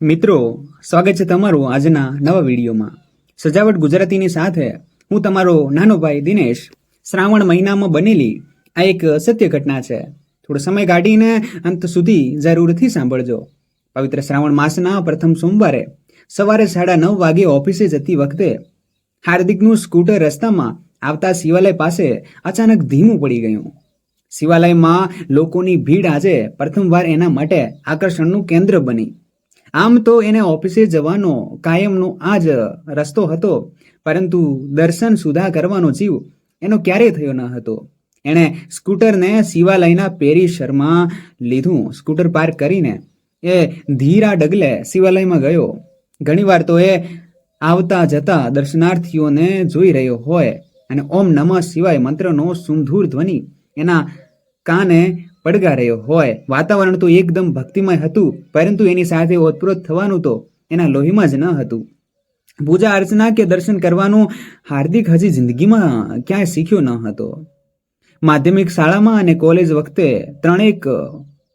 મિત્રો, સ્વાગત છે તમારું આજના નવા વિડીયોમાં. સજાવટ ગુજરાતીની સાથે હું તમારો નાનો ભાઈ દિનેશ. શ્રાવણ મહિનામાં બનેલી આ એક સત્ય ઘટના છે. થોડો સમય કાઢીને અંત સુધી જરૂરથી સાંભળજો. પવિત્ર શ્રાવણ માસના પ્રથમ સોમવારે સવારે સાડા નવ વાગે ઓફિસે જતી વખતે હાર્દિકનું સ્કૂટર રસ્તામાં આવતા શિવાલય પાસે અચાનક ધીમું પડી ગયું. શિવાલયમાં લોકોની ભીડ આજે પ્રથમવાર એના માટે આકર્ષણનું કેન્દ્ર બની. આમ તો એને ઓફિસે જવાનો કાયમનો આ જ રસ્તો હતો, પરંતુ દર્શન સુધા કરવાનો જીવ એનો ક્યારેય થયો ન હતો. એણે સ્કૂટરને શિવાલયના પેરી શર્મા લીધું. સ્કૂટર પાર્ક કરીને એ ધીરા ડગલે શિવાલયમાં ગયો. ઘણીવાર તો એ આવતા જતા દર્શનાર્થીઓને જોઈ રહ્યો હોય અને ઓમ નમઃ શિવાય મંત્રનો સુંધુર ધ્વનિ એના કાને પડઘા રહ્યો હોય. વાતાવરણ તો એકદમ ભક્તિમય હતું, પરંતુ એની સાથે ઓતપ્રોત થવાનું તો એના લોહીમાં જ ન હતું. પૂજા અર્ચના કે દર્શન કરવાનું હાર્દિક હજી જિંદગીમાં ક્યાંય શીખ્યો ન હતો. માધ્યમિક શાળામાં અને કોલેજ વખતે ત્રણેક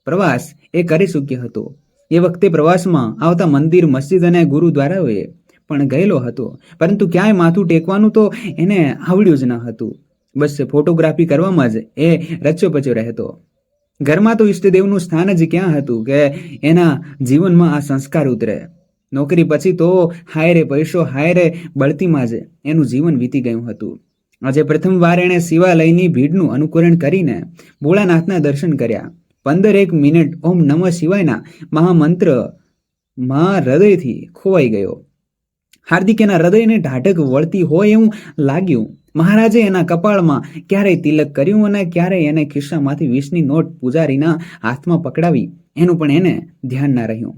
પ્રવાસ એ કરી ચૂક્યો હતો. એ વખતે પ્રવાસમાં આવતા મંદિર, મસ્જિદ અને ગુરુદ્વારાઓએ પણ ગયેલો હતો, પરંતુ ક્યાંય માથું ટેકવાનું તો એને આવડ્યું જ ન હતું. બસ ફોટોગ્રાફી કરવામાં જ એ રચ્યો પચ્યો રહેતો. ઘરમાં તો ઈષ્ટદેવનું સ્થાન જ ક્યાં હતું કે એના જીવનમાં આ સંસ્કાર ઉતરે? નોકરી પછી તો હાયરે પૈસો, હાયરે બળતીમાં જ એનું જીવન વીતી ગયું હતું. આજે પ્રથમવાર એણે શિવાલયની ભીડનું અનુકરણ કરીને ભોળાનાથના દર્શન કર્યા. પંદર એક મિનિટ ઓમ નમઃ શિવાયના મહામંત્રમાં હૃદયથી ખોવાઈ ગયો. હાર્દિક એના હૃદયને ઢાઢક વળતી હોય એવું લાગ્યું. મહારાજે એના કપાળમાં ક્યારેય તિલક કર્યું અને ક્યારેય એને ખિસ્સામાંથી વીસની નોટ પૂજારીના હાથમાં પકડાવી. એનું પણ એને ધ્યાન ના રહ્યું.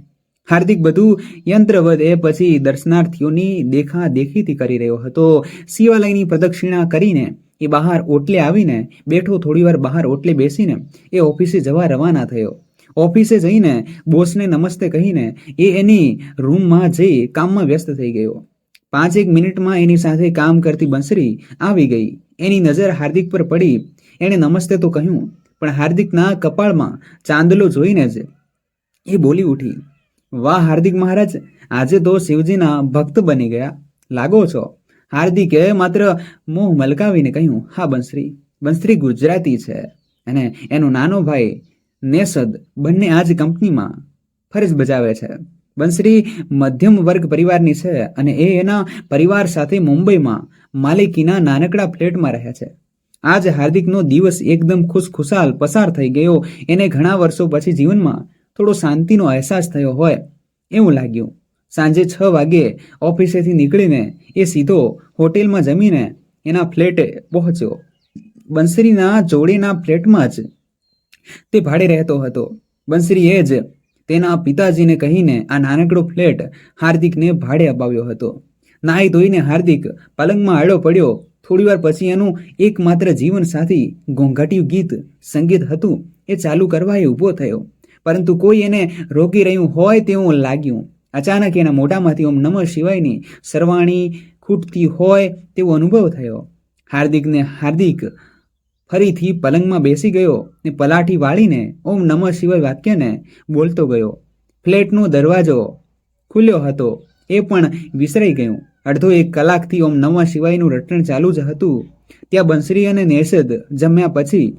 હાર્દિક બધું યંત્રવદ એ પછી દર્શનાર્થીઓની દેખા દેખીથી કરી રહ્યો હતો. શિવાલયની પ્રદક્ષિણા કરીને એ બહાર ઓટલે આવીને બેઠો થોડીવાર બહાર ઓટલે બેસીને એ ઓફિસે જવા રવાના થયો. ઓફિસે જઈને બોસને નમસ્તે કહીને એ એની રૂમમાં જઈ કામમાં વ્યસ્ત થઈ ગયો. પાંચેક મિનિટમાં એની સાથે કામ કરતી બંસરી આવી ગઈ. એની નજર હાર્દિક પર પડી. એણે નમસ્તે તો કહ્યું, પણ હાર્દિકના કપાળમાં ચાંદલો જોઈને જ એ બોલી ઉઠી. વાહ હાર્દિક મહારાજ, આજે તો શિવજીના ભક્ત બની ગયા. લાગો છો? હાર્દિકે માત્ર મોહ મલકાવીને કહ્યું, હા બંસરી બંસરી ગુજરાતી છે. અને એનો નાનો ભાઈ નેસદ બંને આ જ કંપનીમાં ફરજ બજાવે છે. બંસરી મધ્યમ વર્ગ પરિવારની છે અને એ એના પરિવાર સાથે મુંબઈમાં માલિકીના નાનકડા ફ્લેટમાં રહે છે. આજ હાર્દિકનો દિવસ એકદમ ખુશખુશાલ પસાર થઈ ગયો. એને ઘણા વર્ષો પછી જીવનમાં થોડો શાંતિનો અહેસાસ થયો હોય એવું લાગ્યું. સાંજે છ વાગે ઓફિસેથી નીકળીને એ સીધો હોટેલમાં જમીને એના ફ્લેટે પહોંચ્યો. બંસરીના જોડેના ફ્લેટમાં જ તે ભાડે રહેતો હતો. બંસરીએ જ તેના પિતાજીને કહીને આ નાનકડો ફ્લેટ હાર્દિકને ભાડે અપાવ્યો હતો. નાહી ધોઈને હાર્દિક પલંગમાં આડો પડ્યો. થોડીવાર પછી એનું એકમાત્ર જીવન સાથી ઘોંઘાટિયું ગીત સંગીત હતું એ ચાલુ કરવા એ ઊભો થયો. પરંતુ કોઈ એને રોકી રહ્યું હોય તેવું લાગ્યું. અચાનક એના મોઢામાંથી ઓમ નમઃ શિવાયની સરવાણી ખૂટતી હોય તેવો અનુભવ થયો. હાર્દિકને હાર્દિક ફરીથી પલંગમાં બેસી ગયો ને પલાઠી વાળીને ઓમ નમઃ શિવાય વાક્યને બોલતો ગયો. ફ્લેટનો દરવાજો ખુલ્યો હતો. એ પણ વિસરાઈ ગયું. અડધો એક કલાકથી ઓમ નમઃ શિવાયનું રટણ ચાલુ જ હતું. ત્યાં બંસરી અને નેસદ જમ્યા પછી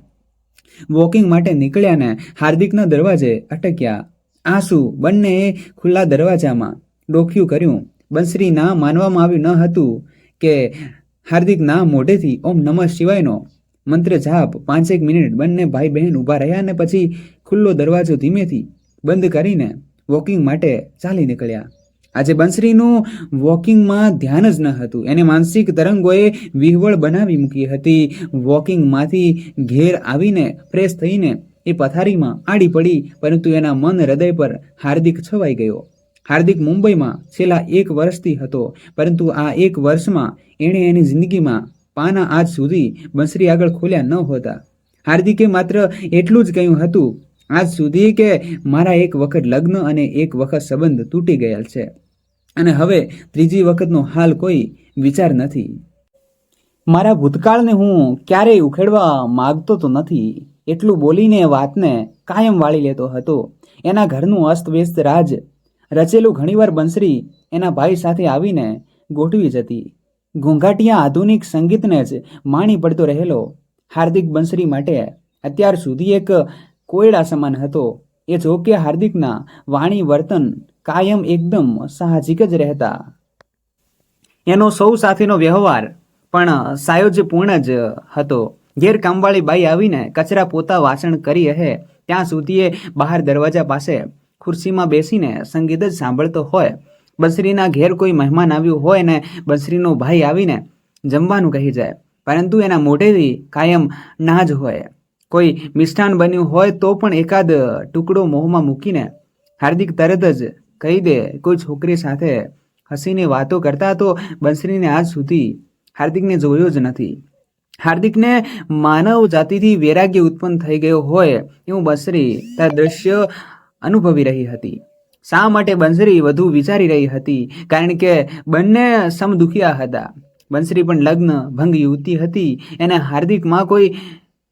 વોકિંગ માટે નીકળ્યા ને હાર્દિકના દરવાજે અટક્યા. આંસુ બંને ખુલ્લા દરવાજામાં ડોખ્યું કર્યું. બંસરીના માનવામાં આવ્યું ન હતું કે હાર્દિકના મોઢેથી ઓમ નમઃ શિવાયનો મંત્ર જાપ, પાંચેક મિનિટ બંને ભાઈ બહેન ઊભા રહ્યા અને પછી ખુલ્લો દરવાજો ધીમેથી બંધ કરીને વોકિંગ માટે ચાલી નીકળ્યા. આજે બંસરીનું વોકિંગમાં ધ્યાન જ ન હતું. એને માનસિક તરંગોએ વિહવળ બનાવી મૂકી હતી. વોકિંગમાંથી ઘેર આવીને ફ્રેશ થઈને એ પથારીમાં આડી પડી, પરંતુ એના મન હૃદય પર હાર્દિક છવાઈ ગયો. હાર્દિક મુંબઈમાં છેલ્લા એક વર્ષથી હતો, પરંતુ આ એક વર્ષમાં એણે એની જિંદગીમાં પાના આજ સુધી બંસરી આગળ ખોલ્યા ન હોતા. હાર્દિકે માત્ર એટલું જ કહ્યું હતું, આજ સુધી કે મારા એક વખત લગ્ન અને એક વખત સંબંધ તૂટી ગયેલ છે. અને હવે ત્રીજી વખતનો હાલ કોઈ વિચાર નથી. મારા ભૂતકાળને હું ક્યારેય ઉખેડવા માગતો તો નથી. એટલું બોલીને વાતને કાયમ વાળી લેતો હતો. એના ઘરનું અસ્તવ્યસ્ત રાજ રચેલું ઘણીવાર બંસરી એના ભાઈ સાથે આવીને ગોઠવી જતી. ઘોંઘાટિયા આધુનિક સંગીતને જ માણી પડતો રહેલો. હાર્દિક બંસરી માટે અત્યાર સુધી એક કોયડા સમાન હતો. એ જો કે હાર્દિકના વાણી વર્તન કાયમ એકદમ સાહજિક જ રહેતા. એનો સૌ સાથેનો વ્યવહાર પણ સાયોજ્યપૂર્ણ જ હતો. ઘેર કામવાળી બાઈ આવીને કચરા પોતા વાસણ કરી હે ત્યાં સુધી એ બહાર દરવાજા પાસે ખુરશીમાં બેસીને સંગીત જ સાંભળતો હોય. બંસરીના ઘેર કોઈ મહેમાન આવ્યું હોય ને બંસરીનો ભાઈ આવીને જમવાનું કહી જાય. પરંતુ એના મોઢેથી કાયમ ના જ હોય. કોઈ મિષ્ટાન બન્યું હોય તો પણ એકાદ ટુકડો મોંમાં મૂકીને હાર્દિક તરત જ કહી દે, કોઈ છોકરી સાથે હસીને વાતો કરતા તો બંસરીને આજ સુધી હાર્દિકને જોયો જ નથી. હાર્દિકને માનવ જાતિથી વૈરાગ્ય ઉત્પન્ન થઈ ગયો હોય એવું બંસરી તે દ્રશ્ય અનુભવી રહી હતી. શા માટે બંસરી વધુ વિચારી રહી હતી? કારણ કે બંને સમદુખિયા હતા. બંસરી પણ લગ્ન ભંગ યુવતી હતી. એને હાર્દિકમાં કોઈ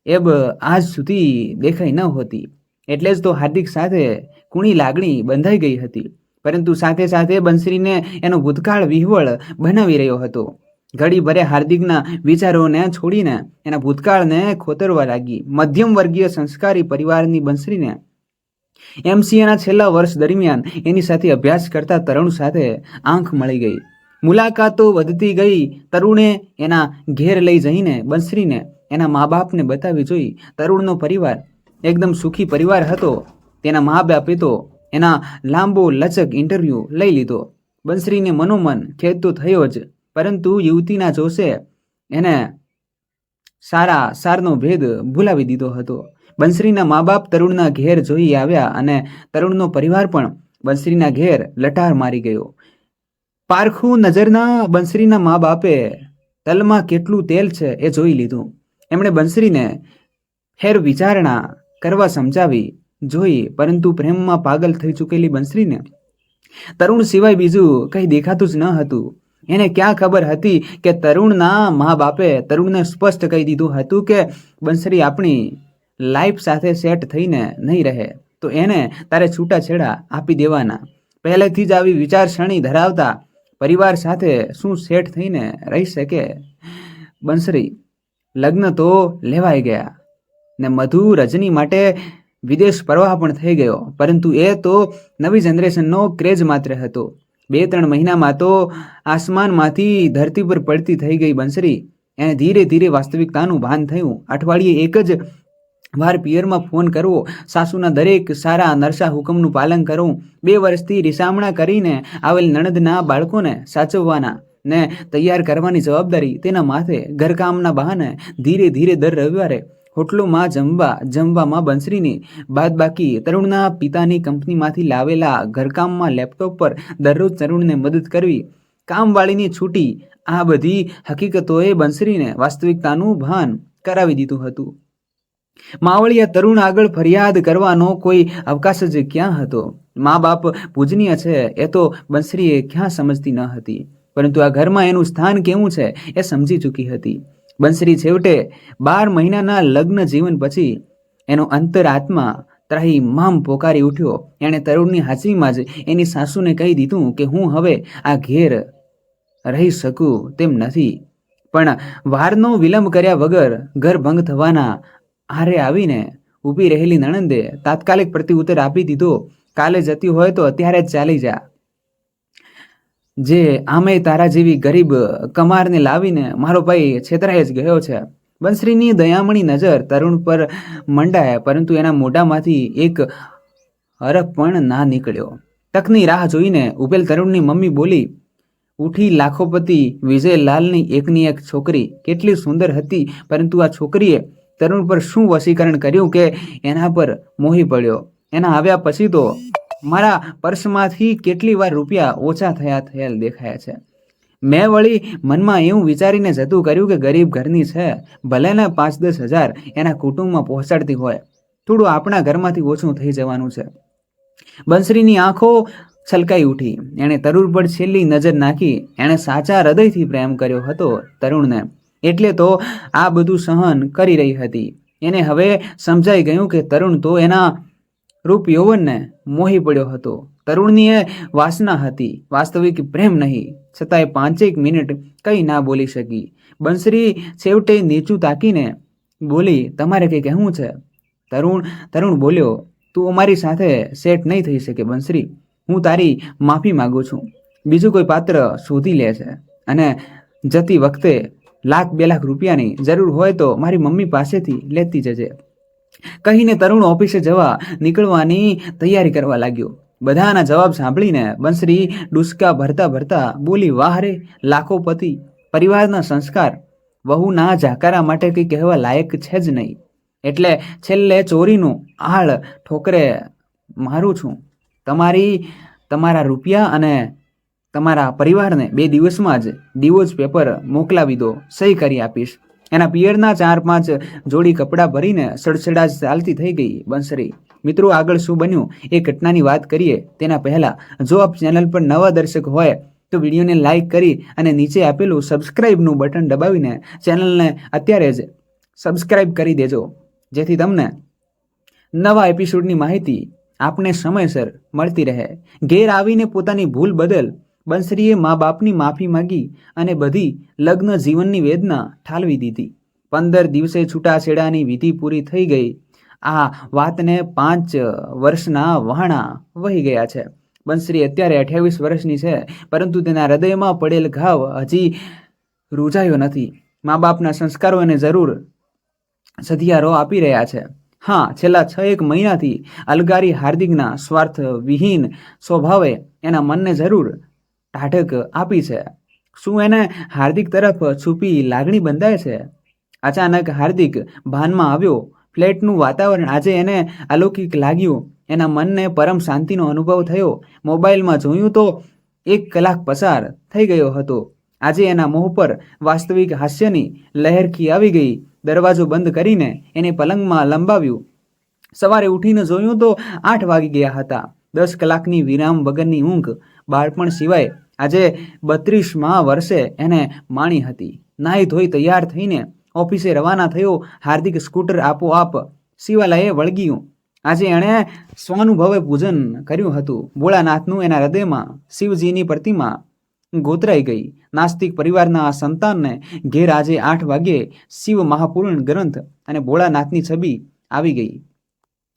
એબ આજ સુધી દેખાઈ ન હોતી. એટલે જ તો હાર્દિક સાથે કુણી લાગણી બંધાઈ ગઈ હતી. પરંતુ સાથે સાથે બંસરીને એનો ભૂતકાળ વિહવળ બનાવી રહ્યો હતો. ઘડી ભરે હાર્દિકના વિચારોને છોડીને એના ભૂતકાળને ખોતરવા લાગી. મધ્યમ વર્ગીય સંસ્કારી પરિવારની બંસરીને એમસીએના છેલ્લા વર્ષ દરમિયાન એની સાથે અભ્યાસ કરતા તરુણ સાથે આંખ મળી ગઈ. મુલાકાતો વધતી ગઈ. તરુણે એના ઘેર લઈ જઈને બંસરીને એના મા બાપને બતાવી જોઈ તરુણનો પરિવાર એકદમ સુખી પરિવાર હતો. તેના મા બાપે તો એના લાંબો લચક ઇન્ટરવ્યૂ લઈ લીધો. બંસરીને મનોમન ખેદ તો થયો જ, પરંતુ યુવતીના જોશે એને સારા સારનો ભેદ ભૂલાવી દીધો હતો. બંસરીના મા બાપ તરુણના ઘેર જોઈ આવ્યા અને તરુણનો પરિવાર પણ બંસરીના ઘેર લટાર મારી ગયો. પારખું નજરના બંસરીના મા બાપે તલમાં કેટલું તેલ છે એ જોઈ લીધું. એમણે બંસરીને હેર વિચારણા કરવા સમજાવી, જોઈ, પરંતુ પ્રેમમાં પાગલ થઈ ચૂકેલી બંસરીને. તરુણ સિવાય બીજું કંઈ દેખાતું જ ન હતું. એને ક્યાં ખબર હતી કે તરુણના મા બાપે તરુણને સ્પષ્ટ કહી દીધું હતું કે બંસરી આપણી લાઈફ સાથે સેટ થઈને નહીં રહે, તો એને તારે છૂટાછેડા આપી દેવાના. પહેલેથી જ આવી વિચારસરણી ધરાવતા પરિવાર સાથે શું સેટ થઈને રહી શકે? બંસરી, લગ્ન તો લેવાઈ ગયા ને મધુ રજની માટે વિદેશ પ્રવાહ પણ થઈ ગયો, પરંતુ એ તો નવી જનરેશનનો ક્રેઝ માત્ર હતો. બે ત્રણ મહિનામાં તો આસમાનમાંથી ધરતી પર પડતી થઈ ગઈ બંસરી. એને ધીરે ધીરે વાસ્તવિકતાનું ભાન થયું. અઠવાડિયે એક જ વાર પિયરમાં ફોન કરવો, સાસુના દરેક સારા નરસા હુકમનું પાલન કરવું, બે વર્ષથી રિસામણા કરીને આવેલ નણદના બાળકોને સાચવવાના ને તૈયાર કરવાની જવાબદારી તેના માથે ઘરકામના બહાને ધીરે ધીરે દર રવિવારે હોટલોમાં જમવા જમવામાં બંસરીની બાદ બાકી તરુણના પિતાની કંપનીમાંથી લાવેલા ઘરકામમાં લેપટોપ પર દરરોજ તરુણને મદદ કરવી, કામવાળીની છૂટી, આ બધી હકીકતોએ બંસરીને વાસ્તવિકતાનું ભાન કરાવી દીધું હતું. માવળિયા તરુણ આગળ ફરિયાદ કરવાનો કોઈ અવકાશ જ ક્યાં હતો? મા બાપ પૂજનીય છે, એ તો બંસરીએ ક્યાં સમજતી ન હતી? પરંતુ આ ઘરમાં એનું સ્થાન કેવું છે, એ સમજી ચૂકી હતી. બંસરી છેવટે બાર મહિનાના લગ્ન જીવન પછી એનો અંતરાત્મા ત્રાહી મામ પોકારી ઉઠ્યો. એણે તરુણની હાજરીમાં જ એની સાસુને કહી દીધું કે હું હવે આ ઘેર રહી શકું તેમ નથી. પણ વારનો વિલંબ કર્યા વગર ઘર ભંગ થવાના આરે આવીને ઊભી રહેલી નણંદે તાત્કાલિક પ્રત્યુત્તર આપી દીધો. કાલે જતી હોય તો અત્યારે જ ચાલી જા. જે આમે તારા જેવી ગરીબ કમારને લાવીને મારો ભાઈ છેતરાઈ જ ગયો છે. બંશ્રીની દયામણી નજર તરુણ પર મંડાયા, પરંતુ એના મોઢામાંથી એક હરફ પણ ના નીકળ્યો. તકની રાહ જોઈને ઉભેલ તરુણની મમ્મી બોલી, ઉઠી લાખોપતિ વિજયલાલની એકની એક છોકરી. કેટલી સુંદર હતી, પરંતુ આ છોકરીએ તરુણ પર શું વશીકરણ કર્યું કે એના પર મોહી પડ્યો? એના આવ્યા પછી તો મારા પર્સમાંથી કેટલી વાર રૂપિયા ઓછા થયા થયેલ દેખાયા છે. મેં વળી મનમાં એવું વિચારીને જતું કર્યું કે ગરીબ ઘરની છે, ભલે ને પાંચ દસ હજાર એના કુટુંબમાં પહોંચાડતી હોય, થોડું આપણા ઘરમાંથી ઓછું થઈ જવાનું છે. બંસરીની આંખો છલકાઈ ઉઠી. એણે તરુણ પર છેલ્લી નજર નાખી. એણે સાચા હૃદયથી પ્રેમ કર્યો હતો તરુણને. એટલે તો આ બધું સહન કરી રહી હતી. એને હવે સમજાઈ ગયું કે તરુણ તો એના રૂપ યૌવનને મોહી પડ્યો હતો. તરુણની એ વાસના હતી. વાસ્તવિક પ્રેમ નહીં. છતાંય પાંચેક મિનિટ કંઈ ના બોલી શકી. બંસરી છેવટે નીચું તાકીને બોલી, તમારે કંઈ કહેવું છે? તરુણ તરુણ બોલ્યો, તું અમારી સાથે સેટ નહીં થઈ શકે બંસરી. હું તારી માફી માગું છું. બીજું કોઈ પાત્ર શોધી લે છે. અને જતી વખતે લાખ બે લાખ રૂપિયાની જરૂર હોય તો મારી મમ્મી પાસેથી લેતી જજે. કહીને તરુણ ઓફિસે જવા નીકળવાની તૈયારી કરવા લાગ્યો. બધાના જવાબ સાંભળીને બંસરી ડુસકા ભરતા ભરતા બોલી, વાહ રે, લાખો પતિ. પરિવારના સંસ્કાર વહુના જાકારા માટે કંઈ કહેવા લાયક છે જ નહીં. એટલે છેલ્લે ચોરીનું આળ ઠોકરે મારું છું. તમારી, તમારા રૂપિયા અને તમારા પરિવારને બે દિવસમાં જ ડિવોર્સ પેપર મોકલાવી દો, સહી કરી આપીશ. એના પિયરના ચાર પાંચ જોડી કપડાં ભરીને સડસડાજ ચાલતી થઈ ગઈ બંસરી. મિત્રો, આગળ શું બન્યું? એ ઘટનાની વાત કરીએ તેના પહેલાં. જો આપ ચેનલ પર નવા દર્શક હોય, તો વિડીયોને લાઇક કરી અને નીચે આપેલું સબસ્ક્રાઇબનું બટન દબાવીને ચેનલને અત્યારે જ સબસ્ક્રાઇબ કરી દેજો. જેથી તમને નવા એપિસોડની માહિતી આપને સમયસર મળતી રહે. ઘેર આવીને પોતાની ભૂલ બદલ બંસરીએ મા બાપની માફી માંગી અને બધી લગ્ન જીવનની વેદના ઠાલવી દીધી. પંદર દિવસે છૂટાછેડાની વિધિ પૂરી થઈ ગઈ. આ વાતને પાંચ વર્ષના વહાણા વહી ગયા છે. બંસરી અત્યારે અઠ્યાવીસ વર્ષની છે, પરંતુ તેના હૃદયમાં પડેલ ઘાવ હજી રૂજાયો નથી. મા બાપના સંસ્કારો એને જરૂર સધિયારો આપી રહ્યા છે. હા, છેલ્લા છ એક મહિનાથી અલગારી હાર્દિકના સ્વાર્થ વિહીન સ્વભાવે એના મનને જરૂર ટાઢક આપી છે. શું એને હાર્દિક તરફ છુપી લાગણી બંધાય છે? અચાનક હાર્દિક ભાનમાં આવ્યો. ફ્લેટનું વાતાવરણ આજે એને અલૌકિક લાગ્યું. એના મનને પરમ શાંતિનો અનુભવ થયો. મોબાઈલમાં જોયું તો એક કલાક પસાર થઈ ગયો હતો. આજે એના મોહ પર વાસ્તવિક હાસ્યની લહેરખી આવી ગઈ. દરવાજો બંધ કરીને એને પલંગમાં લંબાવ્યું. સવારે ઉઠીને જોયું તો આઠ વાગી ગયા હતા. દસ કલાકની વિરામ વગરની ઊંઘ બાળપણ સિવાય આજે બત્રીસમાં વર્ષે એને માણી હતી. નાહી ધોઈ તૈયાર થઈને ઓફિસે રવાના થયો. હાર્દિક સ્કૂટર આપોઆપ શિવાલયે વળગ્યું. આજે એણે સ્વાનુભવે પૂજન કર્યું હતું. ભોળાનાથનું એના હૃદયમાં શિવજીની પ્રતિમા ગોતરાઈ ગઈ. નાસ્તિક પરિવારના આ સંતાનને ઘેર આજે આઠ વાગ્યે શિવ મહાપૂર્ણ ગ્રંથ અને ભોળાનાથની છબી આવી ગઈ.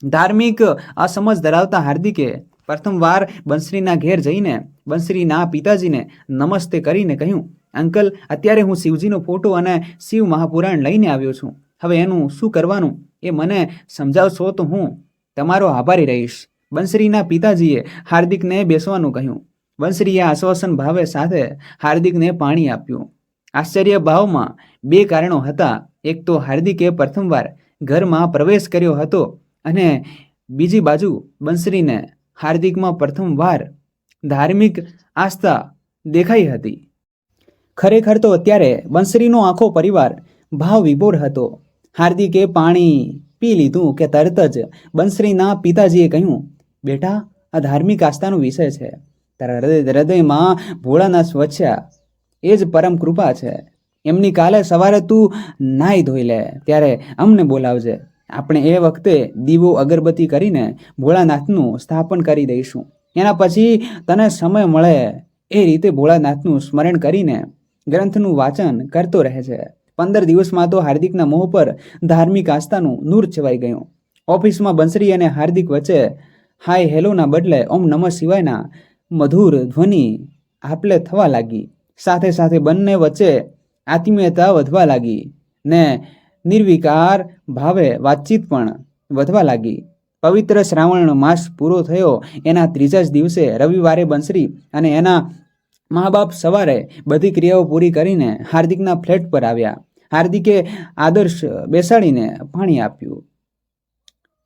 ધાર્મિક અસમજ ધરાવતા હાર્દિકે પ્રથમવાર બંસરીના ઘેર જઈને બંસરીના પિતાજીને નમસ્તે કરીને કહ્યું, અંકલ, અત્યારે હું શિવજીનો ફોટો અને શિવ મહાપુરાણ લઈને આવ્યો છું. હવે એનું શું કરવાનું? એ મને સમજાવશો તો હું તમારો આભારી રહીશ. બંસરીના પિતાજીએ હાર્દિકને બેસવાનું કહ્યું. બંસરીએ આશ્વાસન ભાવે સાથે હાર્દિકને પાણી આપ્યું. આશ્ચર્ય ભાવમાં બે કારણો હતા. એક તો હાર્દિકે પ્રથમવાર ઘરમાં પ્રવેશ કર્યો હતો અને બીજી બાજુ બંસરીને હાર્દિકમાં પ્રથમવાર ધાર્મિક આસ્થા દેખાઈ હતી. ખરેખર તો અત્યારે બંસરીનો આખો પરિવાર ભાવ વિભોર હતો. હાર્દિકે પાણી પી લીધું કે તરત જ બંસરીના પિતાજીએ કહ્યું, બેટા, આ ધાર્મિક આસ્થાનો વિષય છે. તારા હૃદય, હૃદયમાં ભોળાના સ્વચ્છા એ જ પરમ કૃપા છે. એમની કાલે સવારે તું નાહી ધોઈ લે, ત્યારે અમને બોલાવજે. આપણે એ વખતે દીવો અગરબત્તી કરીને ભોળાનાથનું સ્થાપન કરી દઈશું. એના પછી તને સમય મળે એ રીતે ભોળાનાથનું સ્મરણ કરીને ગ્રંથનું વાંચન કરતો રહે છે પંદર દિવસમાં તો હાર્દિકના મોહ પર ધાર્મિક આસ્થાનું નૂર છવાઈ ગયું. ઓફિસમાં બંસરી અને હાર્દિક વચ્ચે હાય હેલોના બદલે ઓમ નમઃ શિવાયના મધુર ધ્વનિ આપલે થવા લાગી. સાથે સાથે બંને વચ્ચે આત્મીયતા વધવા લાગી ને નિર્વિકાર ભાવે વાતચીત પણ વધવા લાગી. પવિત્ર શ્રાવણ માસ પૂરો થયો. એના ત્રીજા જ દિવસે રવિવારે બંસરી અને એના મા બાપ સવારે બધી ક્રિયાઓ પૂરી કરીને હાર્દિકના ફ્લેટ પર આવ્યા. હાર્દિકે આદર્શ બેસાડીને પાણી આપ્યું.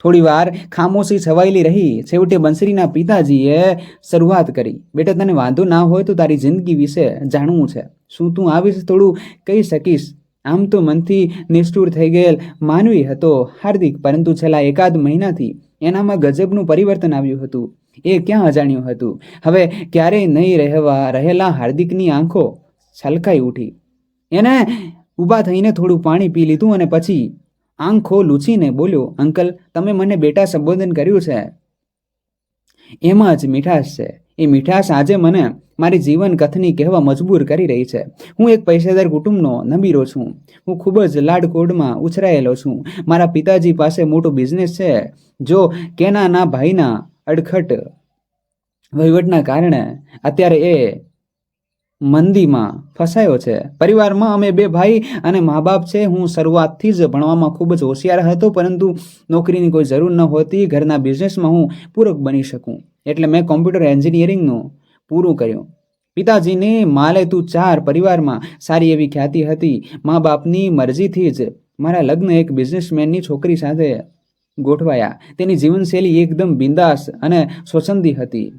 થોડીવાર ખામોશી છવાયેલી રહી. છેવટે બંસરીના પિતાજીએ શરૂઆત કરી. બેટા, તને વાંધો ના હોય તો તારી જિંદગી વિશે જાણવું છે. શું તું આ વિશે થોડું કહી શકીશ? આમ તો મનથી નિષ્ઠુર થઈ ગયેલ માનવી હતો હાર્દિક, પરંતુ છેલ્લા એકાદ મહિનાથી એનામાં ગજબનું પરિવર્તન આવ્યું હતું. એ ક્યાં અજાણ્યું હતું? હવે ક્યારેય નહીં રહેવા, રહેલા હાર્દિકની આંખો છલકાઈ ઉઠી. એને ઊભા થઈને થોડું પાણી પી લીધું અને પછી આંખો લૂછીને બોલ્યો, અંકલ, તમે મને બેટા સંબોધન કર્યું છે. એમાં જ મીઠાશ છે. એ મીઠાશ આજે મને મારી જીવન કથની કહેવા મજબૂર કરી રહી છે. હું એક પૈસાદાર કુટુંબનો નબીરો છું. હું ખૂબ જ લાડકોડમાં ઉછરાયેલો છું. મારા પિતાજી પાસે મોટો બિઝનેસ છે, જો કેનાના ભાઈના અડખટ વહીવટના કારણે અત્યારે એ મંદીમાં ફસાયો છે. પરિવારમાં અમે બે ભાઈ અને મા બાપ છે. હું શરૂઆતથી જ ભણવામાં ખૂબ જ હોશિયાર હતો, પરંતુ નોકરીની કોઈ જરૂર ન હોતી. ઘરના બિઝનેસમાં હું પૂરક બની શકું. એટલે મેં કોમ્પ્યુટર એન્જિનિયરિંગનું પૂરું કર્યું. પિતાજીને માલે તું ચાર પરિવારમાં સારી એવી ખ્યાતિ હતી. મા બાપની મરજીથી જ મારા લગ્ન એક બિઝનેસમેનની છોકરી સાથે ગોઠવાયા. તેની જીવનશૈલી એકદમ બિંદાસ અને સ્વચ્છંદી હતી.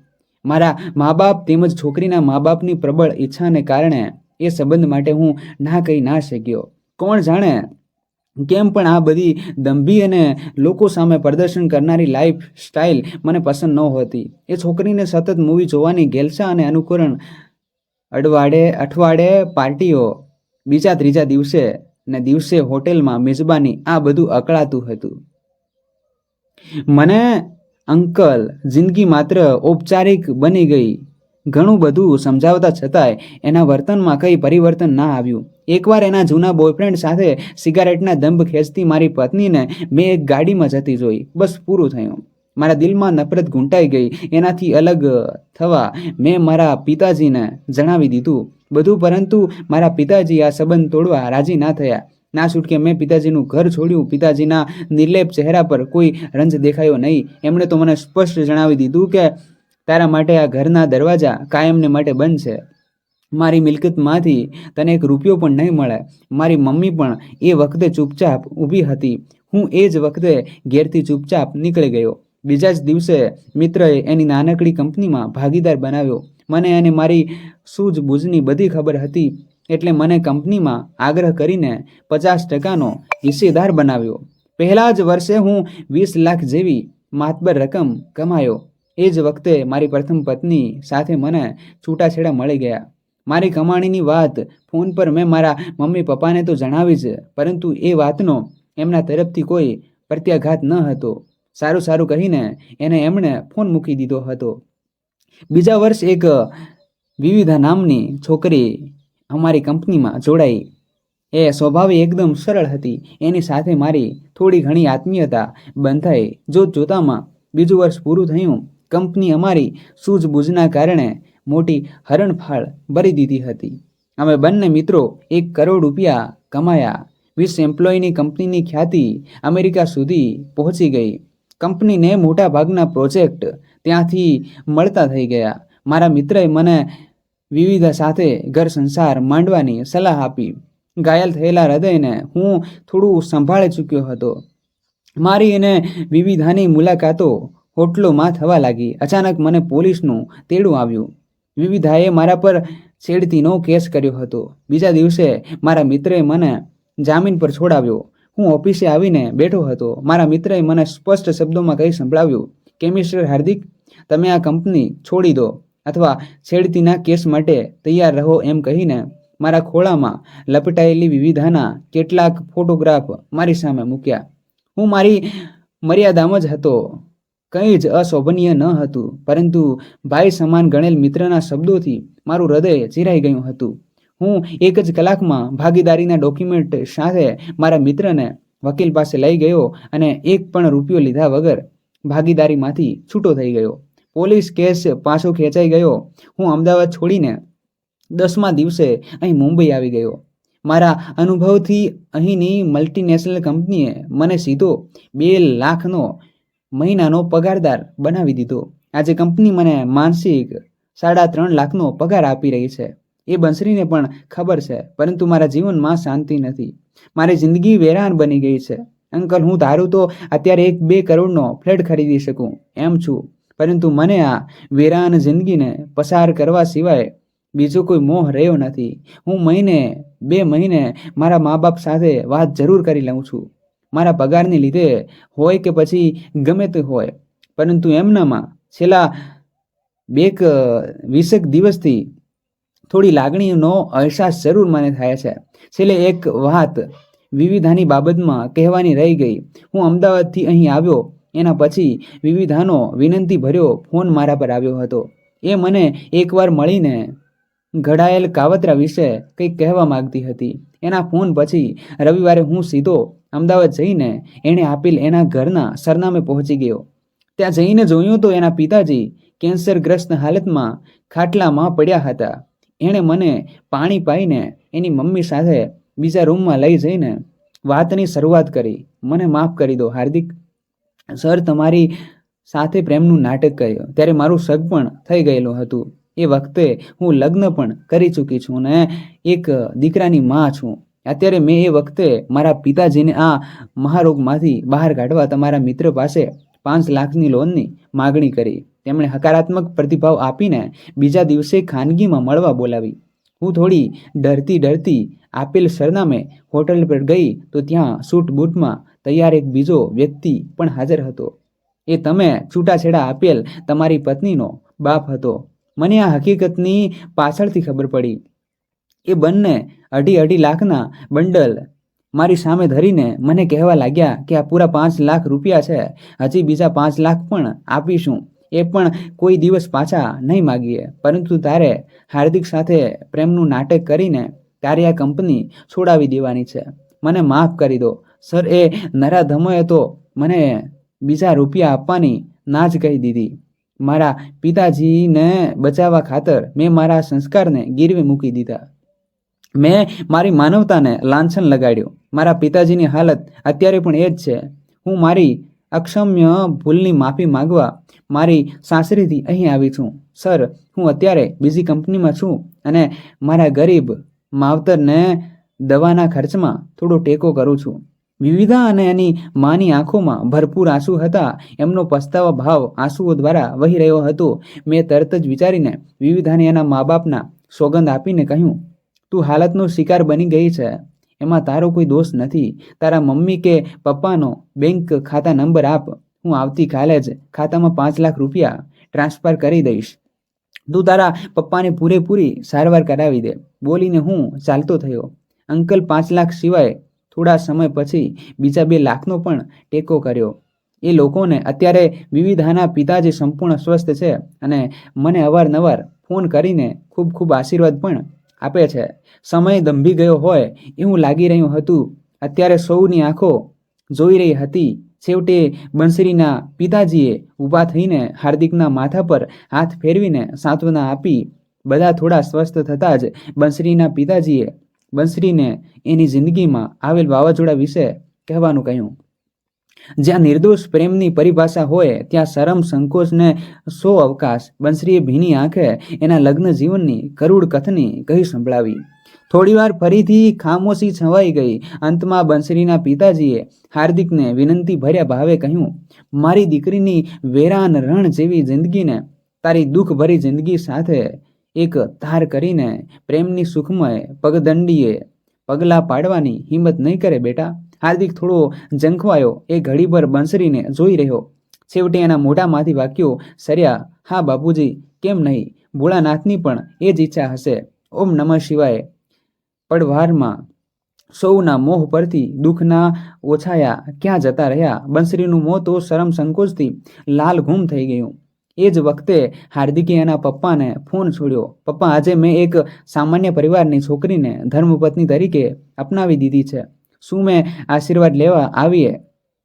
મારા મા બાપ તેમજ છોકરીના મા બાપની પ્રબળ ઈચ્છાને કારણે એ સંબંધ માટે હું ના કહી ના શક્યો. કોણ જાણે કેમ પણ આ બધી દંભી અને લોકો સામે પ્રદર્શન કરનારી લાઈફ સ્ટાઇલ મને પસંદ નહોતી. એ છોકરીને સતત મૂવી જોવાની ગેલસા અને અનુકરણ અડવાડે, અઠવાડે પાર્ટીઓ બીજા ત્રીજા દિવસે ને દિવસે હોટેલમાં મેજબાની આ બધું અકળાતું હતું. મને અંકલ જિંદગી માત્ર ઔપચારિક બની ગઈ. ઘણું બધું સમજાવતા છતાંય એના વર્તનમાં કંઈ પરિવર્તન ના આવ્યું. એકવાર એના જૂના બોયફ્રેન્ડ સાથે સિગારેટના દંભ ખેંચતી મારી પત્નીને મેં એક ગાડીમાં જતી જોઈ. બસ પૂરું થયું. મારા દિલમાં નફરત ઘૂંટાઈ ગઈ. એનાથી અલગ થવા મેં મારા પિતાજીને જણાવી દીધું. બધું પરંતુ મારા પિતાજી આ સંબંધ તોડવા રાજી ના થયા. ના છૂટકે મેં પિતાજીનું ઘર છોડ્યું. પિતાજીના નિર્લેપ ચહેરા પર કોઈ રંજ દેખાયો નહીં. એમણે તો મને સ્પષ્ટ જણાવી દીધું કે તારા માટે આ ઘરના દરવાજા કાયમને માટે બંધ છે. મારી મિલકતમાંથી તને એક રૂપિયો પણ નહીં મળે. મારી મમ્મી પણ એ વખતે ચૂપચાપ ઊભી હતી. હું એ જ વખતે ઘેરથી ચૂપચાપ નીકળી ગયો. બીજા જ દિવસે મિત્રએ એની નાનકડી કંપનીમાં ભાગીદાર બનાવ્યો. મને અને મારી સૂઝબૂઝની બધી ખબર હતી એટલે મને કંપનીમાં આગ્રહ કરીને પચાસ ટકાનો હિસ્સેદાર બનાવ્યો. પહેલા જ વર્ષે હું વીસ લાખ જેવી માતબર રકમ કમાયો. એ જ વખતે મારી પ્રથમ પત્ની સાથે મને છૂટાછેડા મળી ગયા. મારી કમાણીની વાત ફોન પર મેં મારા મમ્મી પપ્પાને તો જણાવી જ, પરંતુ એ વાતનો એમના તરફથી કોઈ પ્રત્યાઘાત ન હતો. સારું સારું કહીને એને એમણે ફોન મૂકી દીધો હતો. બીજા વર્ષ એક વિવિધા નામની છોકરી અમારી કંપનીમાં જોડાઈ. એ સ્વભાવે એકદમ સરળ હતી. એની સાથે મારી થોડી ઘણી આત્મીયતા બંધાઈ. જોત જોતામાં બીજું વર્ષ પૂરું થયું કંપની અમારી સૂઝબૂઝના કારણે મોટી હરણફાળ ભરી દીધી હતી. અમે બંને મિત્રો એક કરોડ રૂપિયા કમાયા. વીસ એમ્પ્લોયની કંપનીની ખ્યાતિ અમેરિકા સુધી પહોંચી ગઈ. કંપનીને મોટા ભાગના પ્રોજેક્ટ ત્યાંથી મળતા થઈ ગયા. મારા મિત્રએ મને વિવિધા સાથે ઘર સંસાર માંડવાની સલાહ આપી. ઘાયલ થયેલા હૃદયને હું થોડું સંભાળી ચૂક્યો હતો. મારી એને વિવિધાની મુલાકાતો હોટલોમાં થવા લાગી. અચાનક મને પોલીસનું તેડું આવ્યું. વિવિધાએ મારા પર છેડતીનો કેસ કર્યો હતો. બીજા દિવસે મારા મિત્રએ મને જામીન પર છોડાવ્યો. હું ઓફિસે આવીને બેઠો હતો. મારા મિત્રએ મને સ્પષ્ટ શબ્દોમાં કહી સંભળાવ્યું કે, મિસ્ટર હાર્દિક, તમે આ કંપની છોડી દો અથવા છેડતીના કેસ માટે તૈયાર રહો, એમ કહીને મારા ખોળામાં લપટાયેલી વિવિધાના કેટલાક ફોટોગ્રાફ મારી સામે મૂક્યા. હું મારી મર્યાદામાં જ હતો. કંઈ જ અશોભનીય ન હતું, પરંતુ ભાઈ સમાન ગણેલ મિત્રના શબ્દોથી મારું હૃદય ચીરાઈ ગયું હતું. હું એક જ કલાકમાં ભાગીદારીના ડોક્યુમેન્ટ સાથે મારા મિત્રને વકીલ પાસે લઈ ગયો અને એક પણ રૂપિયો લીધા વગર ભાગીદારીમાંથી છૂટો થઈ ગયો. પોલીસ કેસ પાછો ખેંચાઈ ગયો. હું અમદાવાદ છોડીને દસમા દિવસે અહીં મુંબઈ આવી ગયો. મારા અનુભવથી અહીંની મલ્ટીનેશનલ કંપનીએ મને સીધો બે લાખનો મહિનાનો પગારદાર બનાવી દીધો. આજે કંપની મને માનસિક સાડા ત્રણ લાખનો પગાર આપી રહી છે. એ બંસરીને પણ ખબર છે, પરંતુ મારા જીવનમાં શાંતિ નથી. મારી જિંદગી વેરાન બની ગઈ છે. અંકલ, હું ધારું તો અત્યારે એક બે કરોડનો ફ્લેટ ખરીદી શકું, એમ છું. પરંતુ મને આ વેરાન જિંદગીને પસાર કરવા સિવાય બીજો કોઈ મોહ રહ્યો નથી. હું મહિને, બે મહિને મારા મા બાપ સાથે વાત જરૂર કરી લઉં છું. મારા પગારને લીધે હોય કે પછી ગમે તે હોય. પરંતુ એમનામાં છેલ્લા બેક વીસેક દિવસથી થોડી લાગણીનો અહેસાસ જરૂર મને થાય છે. છેલ્લે એક વાત વિવિધાની બાબતમાં કહેવાની રહી ગઈ. હું અમદાવાદથી અહીં આવ્યો, એના પછી વિવિધાનો વિનંતી ભર્યો ફોન મારા પર આવ્યો હતો. એ મને એકવાર મળીને ઘડાયેલ કાવતરા વિશે કંઈક કહેવા માગતી હતી. એના ફોન પછી રવિવારે હું સીધો અમદાવાદ જઈને એણે આપેલ એના ઘરના સરનામે પહોંચી ગયો. ત્યાં જઈને જોયું તો એના પિતાજી કેન્સરગ્રસ્ત હાલતમાં ખાટલામાં પડ્યા હતા. એણે મને પાણી પાઈને એની મમ્મી સાથે બીજા રૂમમાં લઈ જઈને વાતની શરૂઆત કરી. મને માફ કરી દો, હાર્દિક. સર, તમારી સાથે પ્રેમનું નાટક કર્યું. ત્યારે મારું સગ પણ થઈ ગયેલું હતું. એ વખતે હું લગ્ન પણ કરી ચૂકી છું ને એક દીકરાની માં છું. અત્યારે મેં એ વખતે મારા પિતાજીને આ મહારોગમાંથી બહાર કાઢવા તમારા મિત્ર પાસે પાંચ લાખની લોનની માગણી કરી. તેમણે હકારાત્મક પ્રતિભાવ આપીને બીજા દિવસે ખાનગીમાં મળવા બોલાવી. હું થોડી ડરતી ડરતી આપેલ સરનામે હોટલ પર ગઈ તો ત્યાં સૂટ બૂટમાં તૈયાર એક બીજો વ્યક્તિ પણ હાજર હતો. એ તમે છૂટાછેડા આપેલ તમારી પત્નીનો બાપ હતો. મને આ હકીકતની પાછળથી ખબર પડી. એ બંને અઢી અઢી લાખના બંડલ મારી સામે ધરીને મને કહેવા લાગ્યા કે આ પૂરા પાંચ લાખ રૂપિયા છે. હજી બીજા પાંચ લાખ પણ આપીશું. એ પણ કોઈ દિવસ પાછા નહીં માગીએ. પરંતુ તારે હાર્દિક સાથે પ્રેમનું નાટક કરીને તારી આ કંપની છોડાવી દેવાની છે. મને માફ કરી દો. સર, એ નરાધમોએ તો મને બીજા રૂપિયા આપવાની ના જ કહી દીધી. મારા પિતાજીને બચાવવા ખાતર મેં મારા સંસ્કારને ગીરવે મૂકી દીધા. મેં મારી માનવતાને લાંછન લગાડ્યું. મારા પિતાજીની હાલત અત્યારે પણ એ જ છે. હું મારી અક્ષમ્ય ભૂલની માફી માંગવા મારી સાસરીથી અહીં આવી છું. સર, હું અત્યારે બીજી કંપનીમાં છું અને મારા ગરીબ માવતરને દવાના ખર્ચમાં થોડો ટેકો કરું છું. વિવિધા અને એની માની આંખોમાં ભરપૂર આંસુ હતા. એમનો પસ્તાવા ભાવ આંસુઓ દ્વારા વહી રહ્યો હતો. મેં તરત જ વિચારીને વિવિધાને એના મા બાપના સોગંદ આપીને કહ્યું તું હાલતનો શિકાર બની ગઈ છે. એમાં તારો કોઈ દોષ નથી. તારા મમ્મી કે પપ્પાનો બેંક ખાતા નંબર આપ. હું આવતીકાલે જ ખાતામાં પાંચ લાખ રૂપિયા ટ્રાન્સફર કરી દઈશ. તું તારા પપ્પાને પૂરેપૂરી સારવાર કરાવી દે. બોલીને હું ચાલતો થયો. અંકલ પાંચ લાખ સિવાય થોડા સમય પછી બીજા બે લાખનો પણ ટેકો કર્યો. એ લોકોને અત્યારે વિવિધાના પિતાજી સંપૂર્ણ સ્વસ્થ છે અને મને અવારનવાર ફોન કરીને ખૂબ ખૂબ આશીર્વાદ પણ આપે છે. સમય દંભી ગયો હોય એવું લાગી રહ્યું હતું. અત્યારે સૌની આંખો જોઈ રહી હતી. છેવટે બંસરીના પિતાજીએ ઊભા થઈને હાર્દિકના માથા પર હાથ ફેરવીને સાંત્વના આપી. બધા થોડા સ્વસ્થ થતાં જ બંસરીના પિતાજીએ બંસરીને એની જિંદગીમાં આવેલ વાવાઝોડા વિશે કહેવાનું કહ્યું. જ્યાં નિર્દોષ પ્રેમની પરિભાષા હોય, ત્યાં શરમ, સંકોચને સો અવકાશ. બંસરીએ ભીની આંખે એના લગ્ન જીવનની કરુડ કથની કહી સંભળાવી. થોડીવાર ફરીથી ખામોશી છવાઈ ગઈ. અંતમાં બંસરીના પિતાજીએ હાર્દિકને વિનંતી ભર્યા ભાવે કહ્યું, મારી દીકરીની વેરાન રણ જેવી જિંદગીને, તારી દુઃખ ભરી જિંદગી સાથે એક તાર કરીને પ્રેમની સુખમય પગદંડીએ પગલાં પાડવાની હિંમત નહીં કરે બેટા. હાર્દિક થોડો ઝંખવાયો. એ ઘડીભર બંસરીને જોઈ રહ્યો. છેવટે એના મોઢામાંથી વાક્યો, સર્યા, હા બાપુજી, કેમ નહીં? ભોળાનાથની પણ એ જ ઈચ્છા હશે. ઓમ નમઃ શિવાય. પડવારમાં સૌના મોહ પરથી દુઃખના ઓછાયા ક્યાં જતા રહ્યા? બંસરીનું મોં તો શરમ સંકોચથી લાલ ઘૂમ થઈ ગયું. એ જ વખતે હાર્દિકે એના પપ્પાને ફોન છોડ્યો. પપ્પા, આજે મેં એક સામાન્ય પરિવારની છોકરીને ધર્મપત્ની તરીકે અપનાવી દીધી છે. શું મેં આશીર્વાદ લેવા આવીએ?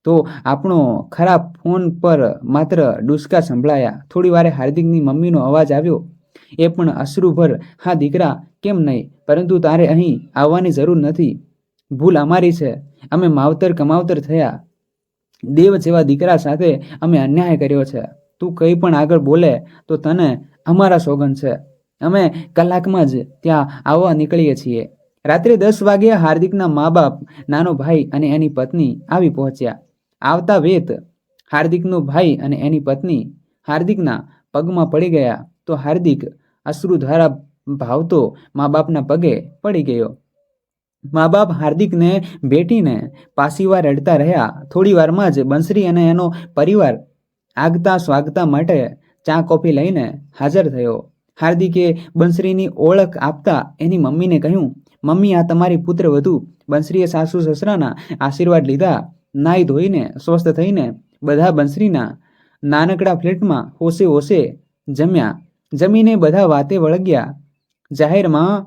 તો આપણો ખરાબ ફોન પર માત્ર ડુસકા સંભળાયા. થોડી વારે હાર્દિકની મમ્મીનો અવાજ આવ્યો. એ પણ અશ્રુભર. હા, દીકરા, કેમ નહીં? પરંતુ તારે અહીં આવવાની જરૂર નથી. ભૂલ અમારી છે. અમે માવતર કમાવતર થયા. દેવ જેવા દીકરા સાથે અમે અન્યાય કર્યો છે. તું કંઈ પણ આગળ બોલે તો તને અમારા સોગંદ છે. અમે કલાકમાં જ ત્યાં આવવા નીકળીએ છીએ. રાત્રે દસ વાગે હાર્દિકના મા બાપ નાનો ભાઈ અને એની પત્ની આવી પહોંચ્યા. આવતા વેત હાર્દિકનો ભાઈ અને એની પત્ની હાર્દિકના પગમાં પડી ગયા તો હાર્દિક અશ્રુધારા ભાવતો મા બાપના પગે પડી ગયો. મા બાપ હાર્દિકને ભેટીને પાસીવાર રડતા રહ્યા. થોડી વારમાં જ બંસરી અને એનો પરિવાર આગતા સ્વાગતા માટે ચા, કોફી લઈને હાજર થયો. હાર્દિકે બંસરીની ઓળખ આપતા એની મમ્મીને કહ્યું મમ્મી આ તમારી પુત્ર વધુ બંસરીએ સાસુ સસરાના આશીર્વાદ લીધા. નાઈ ધોઈને સ્વસ્થ થઈને બધા બંસરીના નાનકડા ફ્લેટમાં હોશે હોશે જમ્યા. જમીને બધા વાતે વળગ્યા. જાહેરમાં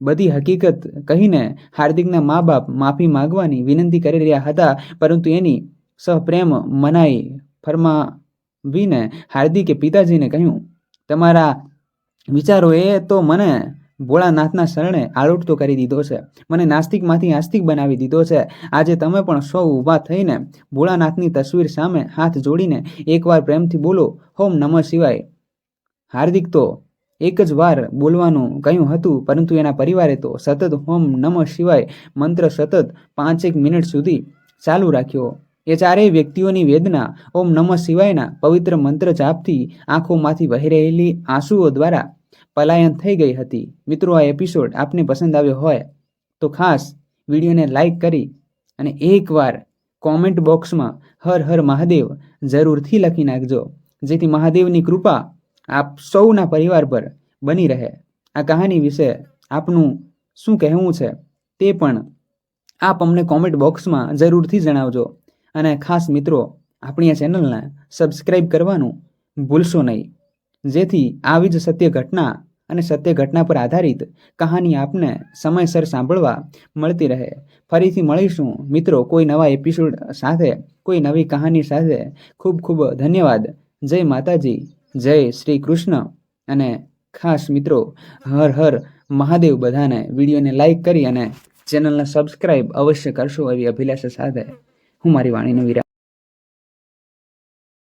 બધી હકીકત કહીને હાર્દિકના મા બાપ માફી માંગવાની વિનંતી કરી રહ્યા હતા, પરંતુ એની સહપ્રેમ મનાઈ ફરમાવીને હાર્દિકે પિતાજીને કહ્યું, તમારા વિચારોએ તો મને ભોળાનાથના શરણે આલોટતો કરી દીધો છે. મને નાસ્તિકમાંથી આસ્તિક બનાવી દીધો છે. આજે તમે પણ સૌ ઊભા થઈને ભોળાનાથની તસવીર સામે હાથ જોડીને એકવાર પ્રેમથી બોલો, હોમ નમઃ શિવાય. હાર્દિક તો એક જ વાર બોલવાનું કહ્યું હતું, પરંતુ એના પરિવારે તો સતત હોમ નમઃ શિવાય મંત્ર સતત પાંચેક મિનિટ સુધી ચાલુ રાખ્યો. એ ચારેય વ્યક્તિઓની વેદના ઓમ નમઃ શિવાયના પવિત્ર મંત્ર જાપથી આંખોમાંથી વહી રહેલી આંસુઓ દ્વારા પલાયન થઈ ગઈ હતી. મિત્રો, આ એપિસોડ આપને પસંદ આવ્યો હોય તો ખાસ વિડીયોને લાઈક કરી અને એકવાર કોમેન્ટ બોક્સમાં હર હર મહાદેવ જરૂરથી લખી નાખજો. જેથી મહાદેવની કૃપા આપ સૌના પરિવાર પર બની રહે. આ કહાની વિશે આપનું શું કહેવું છે તે પણ આપ અમને કોમેન્ટ બોક્સમાં જરૂરથી જણાવજો. અને ખાસ મિત્રો, આપણી આ ચેનલને સબસ્ક્રાઈબ કરવાનું ભૂલશો નહીં. જેથી આવી જ સત્ય ઘટના અને સત્ય ઘટના પર આધારિત કહાની આપને સમયસર સાંભળવા મળતી રહે. ફરીથી મળીશું. મિત્રો, કોઈ નવા એપિસોડ સાથે, કોઈ નવી કહાની સાથે ખૂબ ખૂબ ધન્યવાદ. જય માતાજી, જય શ્રી કૃષ્ણ. અને ખાસ મિત્રો, હર હર મહાદેવ બધાને વિડીયોને લાઈક કરી અને ચેનલને સબસ્ક્રાઈબ અવશ્ય કરશો એવી અભિલાષા સાથે. હું મારી વાણીનો વિરામ